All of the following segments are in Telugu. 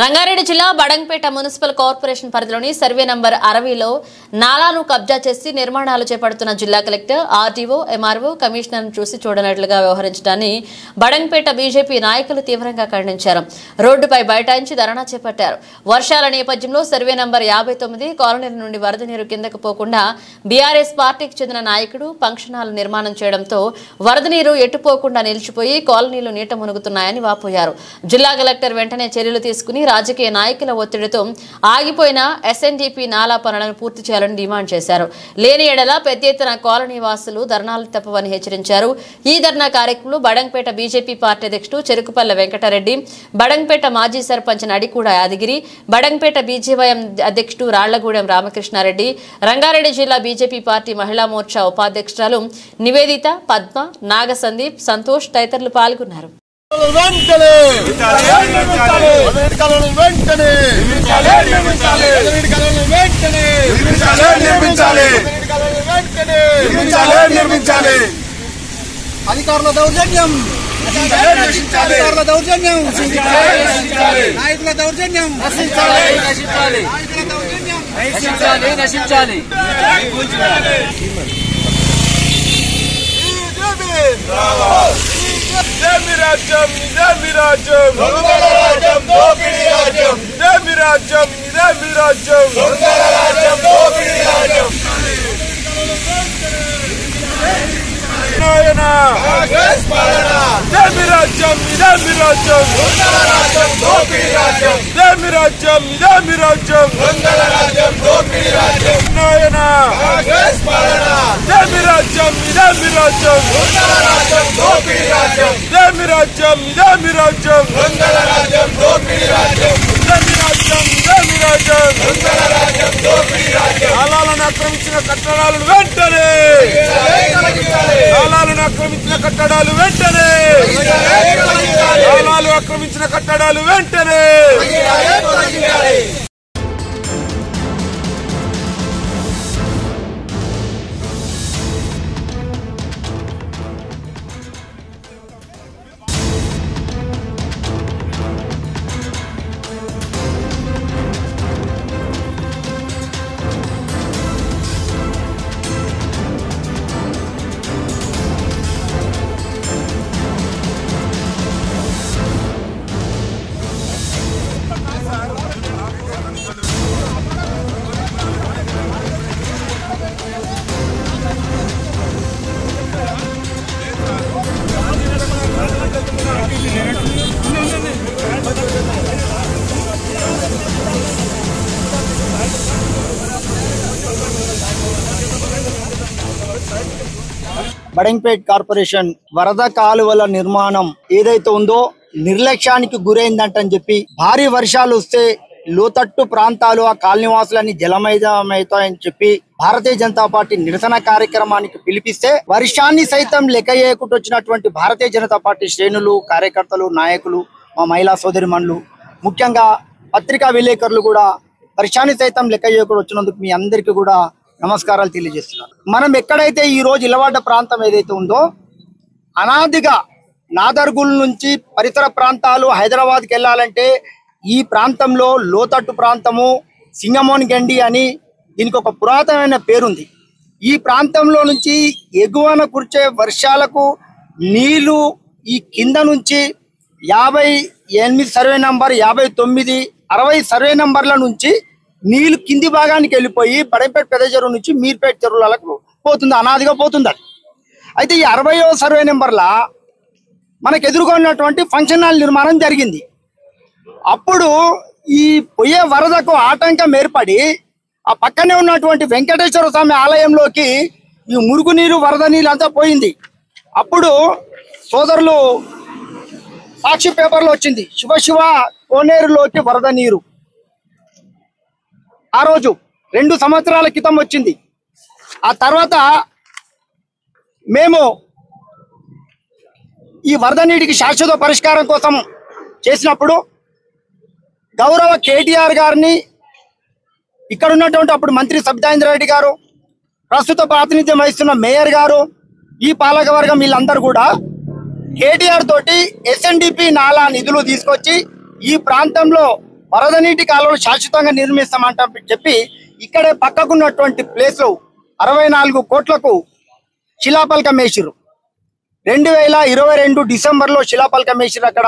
రంగారెడ్డి జిల్లా బడంగపేట మున్సిపల్ కార్పొరేషన్ పరిధిలోని సర్వే నంబర్ అరవైలో నాలాను కబ్జా చేసి నిర్మాణాలు చేపడుతున్న జిల్లా కలెక్టర్ ఆర్టీఓ ఎంఆర్ఓ కమిషనర్ను చూసి చూడనట్లుగా వ్యవహరించడాన్ని బడంగపేట బీజేపీ నాయకులు తీవ్రంగా ఖండించారు. రోడ్డుపై బైఠాయించి ధర్నా చేపట్టారు. వర్షాల నేపథ్యంలో సర్వే నంబర్ యాభై తొమ్మిది కాలనీల నుండి వరద నీరు కిందకు పోకుండా బీఆర్ఎస్ పార్టీకి చెందిన నాయకుడు ఫంక్షన్ హాల్ నిర్మాణం చేయడంతో వరద నీరు ఎట్టుపోకుండా నిలిచిపోయి కాలనీలు నీట మునుగుతున్నాయని వాపోయారు. జిల్లా కలెక్టర్ వెంటనే చర్యలు తీసుకుని రాజకీయ నాయకుల ఒత్తిడితో ఆగిపోయిన ఎస్ఎన్డీపీ నాలా పనులను పూర్తి చేయాలని డిమాండ్ చేశారు. లేని ఎడల పెద్ద ఎత్తున కాలనీ వాసులు ధర్నాలు తప్పవని హెచ్చరించారు. ఈ ధర్నా కార్యక్రమంలో బడంపేట బీజేపీ పార్టీ అధ్యక్షుడు చెరుకుపల్లె వెంకటరెడ్డి బడంపేట మాజీ సర్పంచ్ నడికూడ యాదగిరి బడంపేట బీజేవైఎం అధ్యక్షుడు రాళ్ళగూడెం రామకృష్ణారెడ్డి రంగారెడ్డి జిల్లా బీజేపీ పార్టీ మహిళా మోర్చా ఉపాధ్యక్షురాలు నివేదిత పద్మ నాగ సందీప్ సంతోష్ తదితరులు పాల్గొన్నారు. వెంటనే. వెంటనే. నిర్మించాలి. నిర్మించాలి. నిర్మించాలి. అధికారుల దౌర్జన్యం. అధికారుల దౌర్జన్యం. నాయకుల దౌర్జన్యం. నశించాలి. నశించాలి. నశించాలి. ఇదేమి రాజ్యం ఇదేమి రాజ్యం దొంగల రాజ్యం దోపిడీ రాజ్యం ఇదేమి రాజ్యం ఇదేమి రాజ్యం దొంగల రాజ్యం దోపిడీ రాజ్యం నాయన కాంగ్రెస్ పాలన ఇదేమి రాజ్యం ఇదేమి రాజ్యం దొంగల రాజ్యం దోపిడీ రాజ్యం. ఇదేమి రాజ్యం ఇదేమి రాజ్యం రాజ్యం దోపిడీ రాజ్యం. నాయన కాంగ్రెస్ పాలన రాజ్యం ఇదేమి రాజ్యం దొంగల రాజ్యం. ఇదే రాజ్యం ఇదేమి రాజ్యం ఇదేమి రాజ్యం రాజ్యం. రాజ్యం ఇదేమి రాజ్యం. రాజ్యం కాలాలను ఆక్రమించిన కట్టడాలను వెంటనే. కాలాలను ఆక్రమించిన కట్టడాలు వెంటనే. కాలాలు ఆక్రమించిన కట్టడాలు వెంటనే. బడంగ్పేట్ కార్పొరేషన్ వరద కాలువల నిర్మాణం ఏదైతే ఉందో నిర్లక్ష్యానికి గురైందంటని చెప్పి భారీ వర్షాలు వస్తే లోతట్టు ప్రాంతాలు ఆ కాలనివాసులన్నీ జలమయమవుతాయని చెప్పి భారతీయ జనతా పార్టీ నిరసన కార్యక్రమానికి పిలిపిస్తే వర్షాన్ని సైతం లెక్క చేయకుండా వచ్చినటువంటి భారతీయ జనతా పార్టీ శ్రేణులు కార్యకర్తలు నాయకులు మా మహిళా సోదరిమణులు ముఖ్యంగా పత్రికా విలేకరులు కూడా వర్షాన్ని సైతం లెక్క చేయకుండా వచ్చినందుకు మీ అందరికీ కూడా నమస్కారాలు తెలియజేస్తున్నాను మనం ఎక్కడైతే ఈ రోజు ఇలవాడ ప్రాంతం ఏదైతే ఉందో అనాదిగా నాదర్గుల్ నుంచి పరిసర ప్రాంతాలు హైదరాబాద్కి వెళ్ళాలంటే ఈ ప్రాంతంలో లోతట్టు ప్రాంతము సింగమోన్ గండి అని దీనికి ఒక పురాతనమైన పేరుంది. ఈ ప్రాంతంలో నుంచి ఎగువన కురిచే వర్షాలకు నీళ్ళు ఈ కింద నుంచి యాభై ఎనిమిది సర్వే నంబర్ యాభై తొమ్మిది అరవై సర్వే నంబర్ల నుంచి నీళ్ళు కింది భాగానికి వెళ్ళిపోయి బడంపేట పెద్ద చెరువు నుంచి మీర్పేట చెరువులకు పోతుంది అనాదిగా పోతుంది అది. అయితే ఈ అరవయో సర్వే నెంబర్లా మనకు ఎదుర్కొన్నటువంటి ఫంక్షన్ హాల్ నిర్మాణం జరిగింది. అప్పుడు ఈ పొయ్యే వరదకు ఆటంకం ఏర్పడి ఆ పక్కనే ఉన్నటువంటి వెంకటేశ్వర స్వామి ఆలయంలోకి ఈ మురుగు నీరు వరద నీళ్ళు అంతా పోయింది. అప్పుడు సోదరులు సాక్షి పేపర్లో వచ్చింది శివ శివ కోనేరులోకి వరద నీరు. ఆ రోజు రెండు సంవత్సరాల క్రితం వచ్చింది. ఆ తర్వాత మేము ఈ వరద నీటికి శాశ్వత పరిష్కారం కోసం చేసినప్పుడు గౌరవ కేటీఆర్ గారిని ఇక్కడ ఉన్నటువంటి అప్పుడు మంత్రి సబితాయింద్ర రెడ్డి గారు ప్రస్తుత ప్రాతినిధ్యం వహిస్తున్న మేయర్ గారు ఈ పాలకవర్గం వీళ్ళందరూ కూడా కేటీఆర్ తోటి ఎస్ఎన్డిపి నాలా నిధులు తీసుకొచ్చి ఈ ప్రాంతంలో వరద నీటి కాలువలు శాశ్వతంగా నిర్మిస్తామంట చెప్పి ఇక్కడే పక్కకున్నటువంటి ప్లేస్లో అరవై నాలుగు కోట్లకు శిలాపలకం వేసిర్రు. రెండు వేల ఇరవై రెండు డిసెంబర్లో శిలాపలకం వేసిర్రు అక్కడ.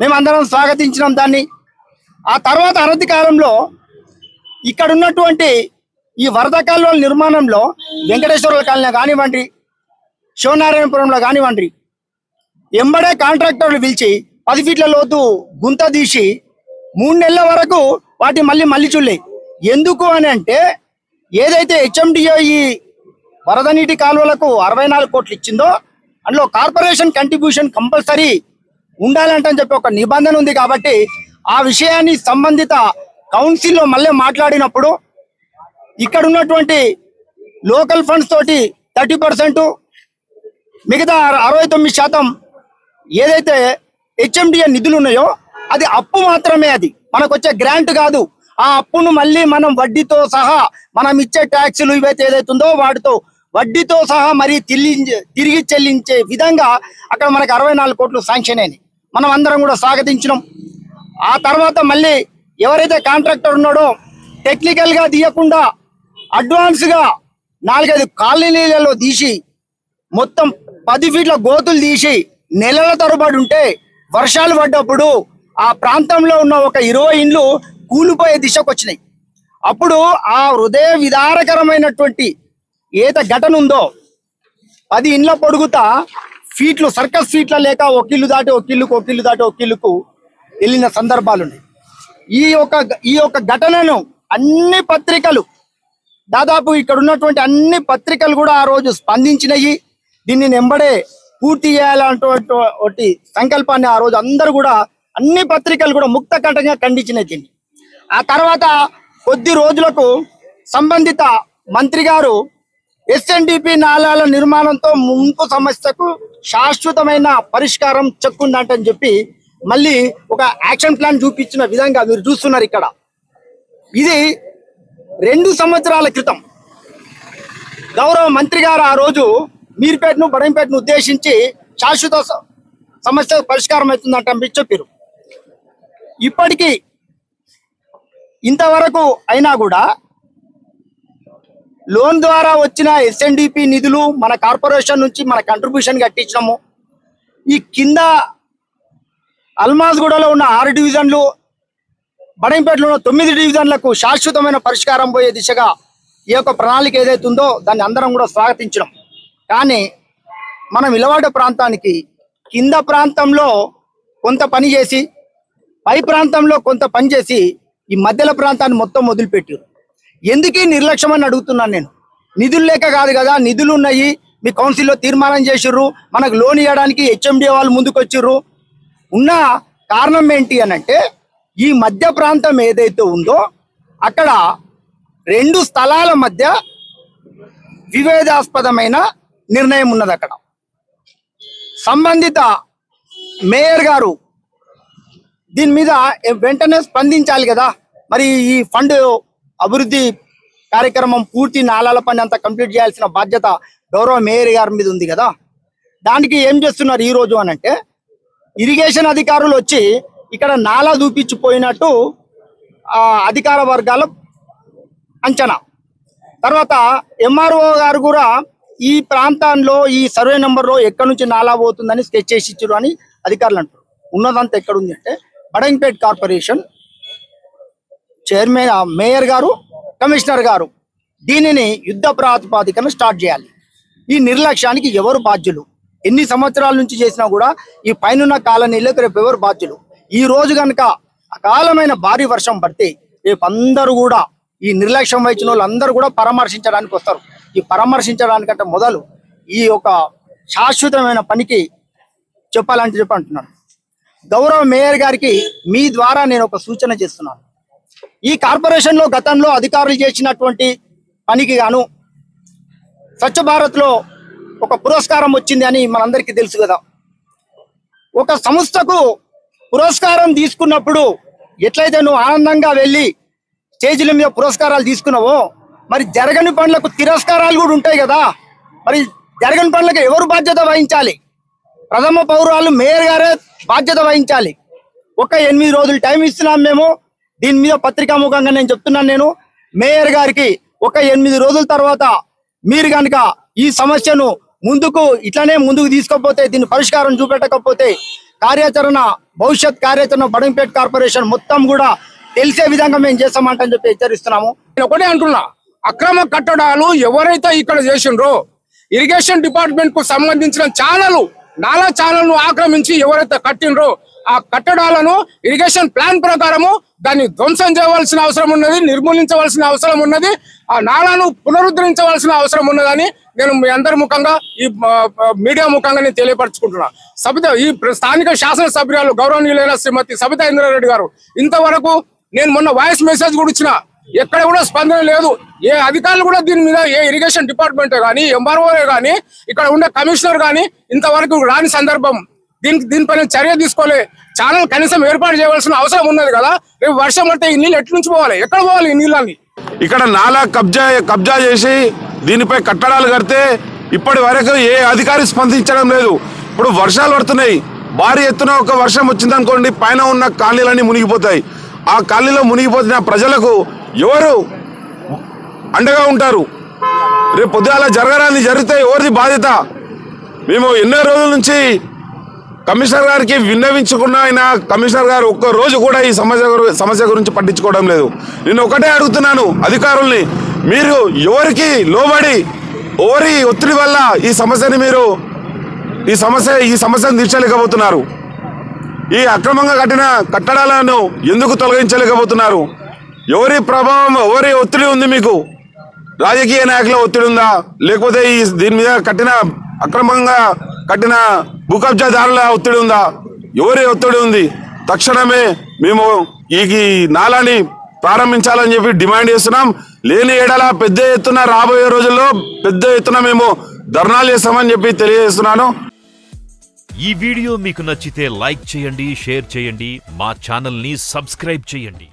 మేమందరం స్వాగతించినాం దాన్ని. ఆ తర్వాత అనతి కాలంలో ఇక్కడ ఉన్నటువంటి ఈ వరద కాలువల నిర్మాణంలో వెంకటేశ్వరుల కాలనీ కానివ్వండి శివనారాయణపురంలో కానివ్వండి ఎంబడే కాంట్రాక్టర్లు పిలిచి పది ఫీట్ల లోతు గుంత తీసి మూడు నెలల వరకు వాటి మళ్ళీ మళ్ళీ చూడలే. ఎందుకు అని అంటే ఏదైతే హెచ్ఎండిఓ ఈ వరద నీటి కాలువలకు అరవై నాలుగు కోట్లు ఇచ్చిందో అందులో కార్పొరేషన్ కంట్రిబ్యూషన్ కంపల్సరీ ఉండాలంటని చెప్పి ఒక నిబంధన ఉంది కాబట్టి ఆ విషయాన్ని సంబంధిత కౌన్సిల్లో మళ్ళీ మాట్లాడినప్పుడు ఇక్కడ ఉన్నటువంటి లోకల్ ఫండ్స్ తోటి థర్టీ పర్సెంట్ మిగతా అరవై తొమ్మిది శాతం ఏదైతే హెచ్ఎండిఏ నిధులు ఉన్నాయో అది అప్పు మాత్రమే అది. మనకు వచ్చే గ్రాంట్ కాదు. ఆ అప్పును మళ్ళీ మనం వడ్డీతో సహా మనం ఇచ్చే ట్యాక్సులు ఇవైతే ఏదైతుందో వాటితో వడ్డీతో సహా మరీ తిరిగి తిరిగి చెల్లించే విధంగా అక్కడ మనకు అరవై నాలుగు కోట్లు శాంక్షన్ అయినాయి. మనం అందరం కూడా స్వాగతించినాం. ఆ తర్వాత మళ్ళీ ఎవరైతే కాంట్రాక్టర్ ఉన్నాడో టెక్నికల్గా తీయకుండా అడ్వాన్స్గా నాలుగైదు కాలనీలలో తీసి మొత్తం పది ఫీట్ల గోతులు తీసి నెలల తరబడి ఉంటే వర్షాలు పడ్డప్పుడు ఆ ప్రాంతంలో ఉన్న ఒక ఇరవై ఇండ్లు కూలిపోయే దిశకు వచ్చినాయి అప్పుడు ఆ హృదయ విదారకరమైనటువంటి ఏత ఘటన ఉందో పది ఇండ్ల పొడుగుతా ఫీట్లు సర్కస్ ఫీట్ల లేక ఒకిల్లు దాటి ఒకిల్లుకు ఒకిల్లు దాటి ఒకిల్లుకు వెళ్ళిన సందర్భాలు ఉన్నాయి. ఈ యొక్క ఈ యొక్క ఘటనను అన్ని పత్రికలు దాదాపు ఇక్కడ ఉన్నటువంటి అన్ని పత్రికలు కూడా ఆ రోజు స్పందించినాయి. దీన్ని నెంబడే పూర్తి చేయాలన్నటువంటి సంకల్పాన్ని ఆ రోజు అందరూ కూడా అన్ని పత్రికలు కూడా ముక్త కంఠంగా ఖండించినాయి దీన్ని. ఆ తర్వాత కొద్ది రోజులకు సంబంధిత మంత్రి గారు ఎస్ఎన్డిపి నాళాల నిర్మాణంతో ముంపు సమస్యకు శాశ్వతమైన పరిష్కారం చెక్కుందంటని చెప్పి మళ్ళీ ఒక యాక్షన్ ప్లాన్ చూపించిన విధంగా మీరు చూస్తున్నారు ఇక్కడ. ఇది రెండు సంవత్సరాల క్రితం గౌరవ మంత్రి గారు ఆ రోజు మీర్పేటను బడంపేటను ఉద్దేశించి శాశ్వత సమస్య పరిష్కారం అవుతుందంట అని చెప్పారు ఇప్పటికీ ఇంతవరకు అయినా కూడా లోన్ ద్వారా వచ్చిన ఎస్ఎన్డిపి నిధులు మన కార్పొరేషన్ నుంచి మన కంట్రిబ్యూషన్ కట్టించినాము. ఈ కింద అల్మాజ్గూడలో ఉన్న ఆరు డివిజన్లు బడంపేటలో ఉన్న తొమ్మిది డివిజన్లకు శాశ్వతమైన పరిష్కారం పోయే దిశగా ఈ యొక్క ప్రణాళిక ఏదైతే ఉందో దాన్ని అందరం కూడా స్వాగతించడం కానీ మనం ఇలవాడ ప్రాంతానికి కింద ప్రాంతంలో కొంత పని చేసి పై ప్రాంతంలో కొంత పని చేసి ఈ మధ్యల ప్రాంతాన్ని మొత్తం వదిలిపెట్టారు ఎందుకే నిర్లక్ష్యం అని అడుగుతున్నాను నేను? నిధులు లేక కాదు కదా నిధులు ఉన్నాయి. మీ కౌన్సిల్లో తీర్మానం చేసిర్రు. మనకు లోన్ ఇవ్వడానికి హెచ్ఎండి వాళ్ళు ముందుకు వచ్చిర్రు ఉన్న కారణం ఏంటి అని అంటే ఈ మధ్య ప్రాంతం ఏదైతే ఉందో అక్కడ రెండు స్థలాల మధ్య వివేదాస్పదమైన నిర్ణయం ఉన్నది అక్కడ సంబంధిత మేయర్ గారు దీని మీద వెంటనే స్పందించాలి కదా. మరి ఈ ఫండ్ అభివృద్ధి కార్యక్రమం పూర్తి నాలాల పని అంతా కంప్లీట్ చేయాల్సిన బాధ్యత గౌరవ మేయర్ గారి మీద ఉంది కదా. దానికి ఏం చేస్తున్నారు ఈ రోజు అని అంటే ఇరిగేషన్ అధికారులు వచ్చి ఇక్కడ నాలా దూపించిపోయినట్టు ఆ అధికార వర్గాల అంచనా. తర్వాత ఎంఆర్ఓ గారు కూడా ఈ ప్రాంతంలో ఈ సర్వే నెంబర్లో ఎక్కడి నుంచి నాలా పోతుందని స్కెచ్ చేసి ఇచ్చారు అని అధికారులు అంటారు. ఉన్నదంతా ఎక్కడుంది అంటే అడంపేట్ కార్పొరేషన్ చైర్మన్ మేయర్ గారు కమిషనర్ గారు దీనిని యుద్ధ ప్రాతిపాదికన స్టార్ట్ చేయాలి. ఈ నిర్లక్ష్యానికి ఎవరు బాధ్యులు? ఎన్ని సంవత్సరాల నుంచి చేసినా కూడా ఈ పైనున్న కాలనీలకు రేపు ఎవరు బాధ్యులు? ఈ రోజు కనుక అకాలమైన భారీ వర్షం పడితే రేపు అందరూ కూడా ఈ నిర్లక్ష్యం వహించిన వాళ్ళందరూ కూడా పరామర్శించడానికి వస్తారు. ఈ పరామర్శించడానికంటే మొదలు ఈ యొక్క శాశ్వతమైన పనికి చెప్పాలంటే చెప్పంటున్నాను. గౌరవ మేయర్ గారికి మీ ద్వారా నేను ఒక సూచన చేస్తున్నాను. ఈ కార్పొరేషన్లో గతంలో అధికారులు చేసినటువంటి పనికి గాను స్వచ్ఛ భారత్లో ఒక పురస్కారం వచ్చింది అని మనందరికీ తెలుసు కదా. ఒక సంస్థకు పురస్కారం తీసుకున్నప్పుడు ఎట్లయితే నువ్వు ఆనందంగా వెళ్ళి స్టేజీల మీద పురస్కారాలు తీసుకున్నావో మరి జరగని పనులకు తిరస్కారాలు కూడా ఉంటాయి కదా. మరి జరగని పనులకు ఎవరు బాధ్యత వహించాలి? ప్రథమ పౌరాలు మేయర్ గారే బాధ్యత వహించాలి. ఒక ఎనిమిది రోజులు టైం ఇస్తున్నాం మేము. దీని మీద పత్రికాముఖంగా నేను చెప్తున్నాను నేను. మేయర్ గారికి ఒక ఎనిమిది రోజుల తర్వాత మీరు కనుక ఈ సమస్యను ముందుకు ఇట్లానే ముందుకు తీసుకోకపోతే దీని పరిష్కారం చూపెట్టకపోతే కార్యాచరణ భవిష్యత్ కార్యాచరణ బడంపేట్ కార్పొరేషన్ మొత్తం కూడా తెలిసే విధంగా మేము చేస్తామంటని చెప్పి హెచ్చరిస్తున్నాము. నేను ఒకటే అంటున్నా అక్రమ కట్టడాలు ఎవరైతే ఇక్కడ చేసిండ్రో ఇరిగేషన్ డిపార్ట్మెంట్కు సంబంధించిన ఛానల్ నాలా ఛానల్ను ఆక్రమించి ఎవరైతే కట్టిండ్రో ఆ కట్టడాలను ఇరిగేషన్ ప్లాన్ ప్రకారము దాన్ని ధ్వంసం చేయవలసిన అవసరం ఉన్నది నిర్మూలించవలసిన అవసరం ఉన్నది ఆ నాలాను పునరుద్ధరించవలసిన అవసరం ఉన్నదని నేను మీ అందరి ముఖంగా ఈ మీడియా ముఖంగా నేను తెలియపరచుకుంటున్నా. సబిత ఈ స్థానిక శాసనసభ్యురాలు గౌరవనీయులైన శ్రీమతి సబితా ఇంద్రారెడ్డి గారు ఇంతవరకు నేను మొన్న వాయిస్ మెసేజ్ కూడా ఇచ్చిన ఎక్కడ కూడా స్పందన లేదు. ఏ అధికారులు కూడా దీని మీద ఏ ఇరిగేషన్ డిపార్ట్మెంట్ కానీ ఎంఆర్ఓ కానీ ఇక్కడ ఉండే కమిషనర్ కానీ ఇంతవరకు రాని సందర్భం. దీనికి దీనిపైన చర్య తీసుకోలే. ఛానల్ కనీసం ఏర్పాటు చేయవలసిన అవసరం ఉన్నది కదా. రేపు వర్షం పడితే ఈ నీళ్ళు ఎట్ల నుంచి పోవాలి? ఎక్కడ పోవాలి ఈ నీళ్ళని? ఇక్కడ నాలా కబ్జా కబ్జా చేసి దీనిపై కట్టడాలు కడితే ఇప్పటి వరకు ఏ అధికారి స్పందించడం లేదు. ఇప్పుడు వర్షాలు పడుతున్నాయి. భారీ ఎత్తున ఒక వర్షం వచ్చిందనుకోండి పైన ఉన్న కాలనీలన్నీ మునిగిపోతాయి. ఆ కాలనీలో మునిగిపోతున్న ప్రజలకు ఎవరు? అండగా ఉంటారు. రేపు పొద్దుగాల జరగరాని జరిగితే ఎవరిది బాధ్యత? మేము ఎన్నో రోజుల నుంచి కమిషనర్ గారికి విన్నవించుకున్న ఆయన కమిషనర్ గారు ఒక్క రోజు కూడా ఈ సమస్య సమస్య గురించి పట్టించుకోవడం లేదు. నేను ఒకటే అడుగుతున్నాను అధికారుల్ని. మీరు ఎవరికి లోబడి ఎవరి ఒత్తిడి వల్ల ఈ సమస్యని మీరు ఈ సమస్య ఈ సమస్యను తీర్చలేకపోతున్నారు? ఈ అక్రమంగా కట్టిన కట్టడాలను ఎందుకు తొలగించలేకపోతున్నారు? ఎవరి ప్రభావం ఎవరి ఒత్తిడి ఉంది మీకు? రాజకీయ నాయకుల ఒత్తిడి ఉందా? లేకపోతే ఈ దీని మీద కట్టిన అక్రమంగా కట్టిన భూకబ్జాదారుల ఒత్తిడి ఉందా? ఎవరి ఒత్తిడి ఉంది? తక్షణమే మేము ఈ ఈ నాలాని ప్రారంభించాలని చెప్పి డిమాండ్ చేస్తున్నాం. లేని ఏడల పెద్ద ఎత్తున రాబోయే రోజుల్లో పెద్ద ఎత్తున మేము ధర్నాలు చేస్తామని చెప్పి తెలియజేస్తున్నాను. ఈ వీడియో మీకు నచ్చితే లైక్ చేయండి షేర్ చేయండి. మా ఛానల్ని సబ్స్క్రైబ్ చేయండి.